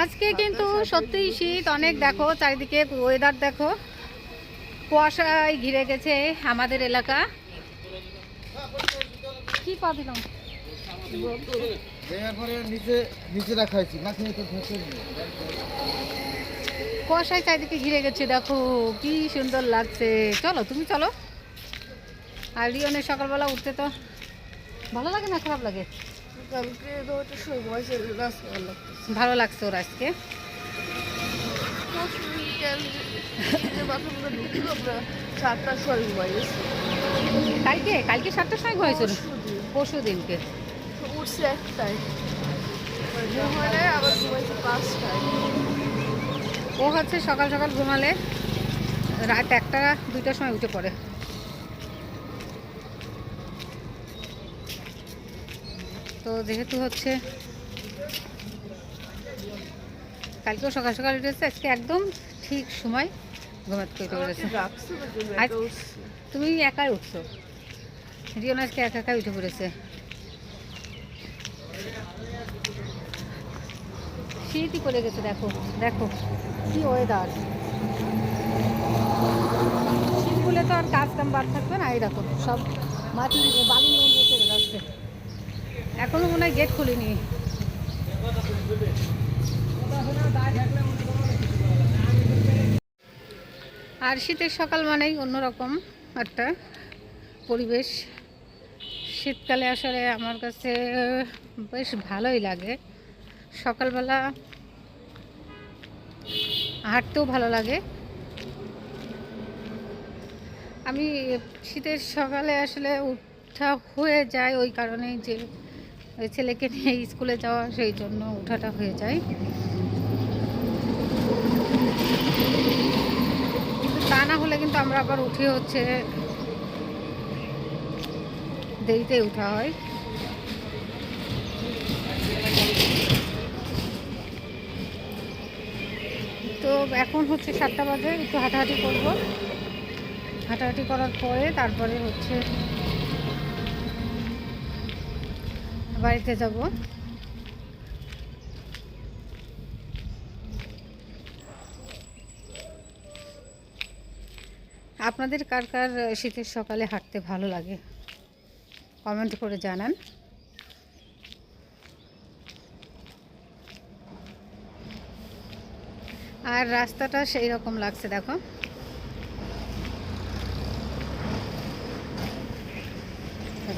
আজকে কিন্তু সত্যিই শীত, অনেক দেখো, চারিদিকে ওয়েদার দেখো। কুয়াশায় ঘিরে গেছে আমাদের এলাকা। কি পা দিলাম। কুয়াশায় চারিদিকে ঘিরে গেছে, দেখো, কি সুন্দর লাগছে। চলো, তুমি চলো। আর রিয়নের সকালবেলা উঠতে তো ভালো লাগে না, খারাপ লাগে? ভালো লাগছে ওর আজকে। কালকে? কালকে সাতটার সময় হয়েছিল পরশু দিনকে উঠছে আবার ও হচ্ছে সকাল সকাল ঘুমালে, রাত একটা, দুইটার সময় উঠে পড়ে। তো যেহেতু হচ্ছে কালকেও সকাল সকাল উঠেছে আজকে একদম ঠিক সময় ঘুমাতে রাখছে আজ- তুমি একাই উঠছো? রিয়ন আজকে একা একাই উঠে পড়েছে। শীতই পড়ে গেছে দেখো দেখো কি ওয়েদার শীতগুলো তো আর কাজ কাম বাদ থাকবে না এই দেখো সব মাটি বালি নিয়ে চলে যাচ্ছে। এখনও মনে হয় গেট খুলিনি। আর শীতের সকাল মানেই অন্যরকম একটা পরিবেশ। শীতকালে আসলে আমার কাছে বেশ ভালোই লাগে। সকালবেলা হাঁটতেও ভালো লাগে। আমি শীতের সকালে আসলে উঠা হয়ে যায় ওই কারণে যে ওই ছেলেকে নিয়ে স্কুলে যাওয়া সেই জন্য উঠাটা হয়ে যায়। কিন্তু তা না হলে কিন্তু আমরা আবার উঠে হচ্ছে দেরিতে উঠা হয়। তো এখন হচ্ছে সাতটা বাজে, একটু হাঁটাহাঁটি করব। হাঁটাহাঁটি করার পরে তারপরে হচ্ছে বাড়িতে যাব। আপনাদের কার কার শীতের সকালে হাঁটতে ভালো লাগে? কমেন্ট করে জানান। আর রাস্তাটা সেই রকম লাগছে, দেখো।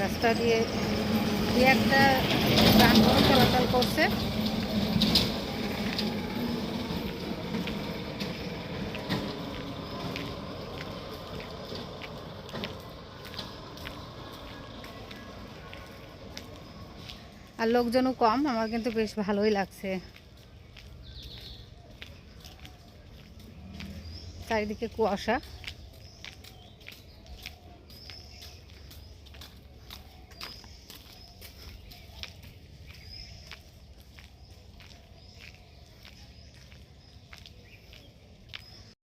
রাস্তা দিয়ে একটা চলাচল করছে। আর লোকজনও কম আমার কিন্তু বেশ ভালোই লাগছে। চারিদিকে কুয়াশা।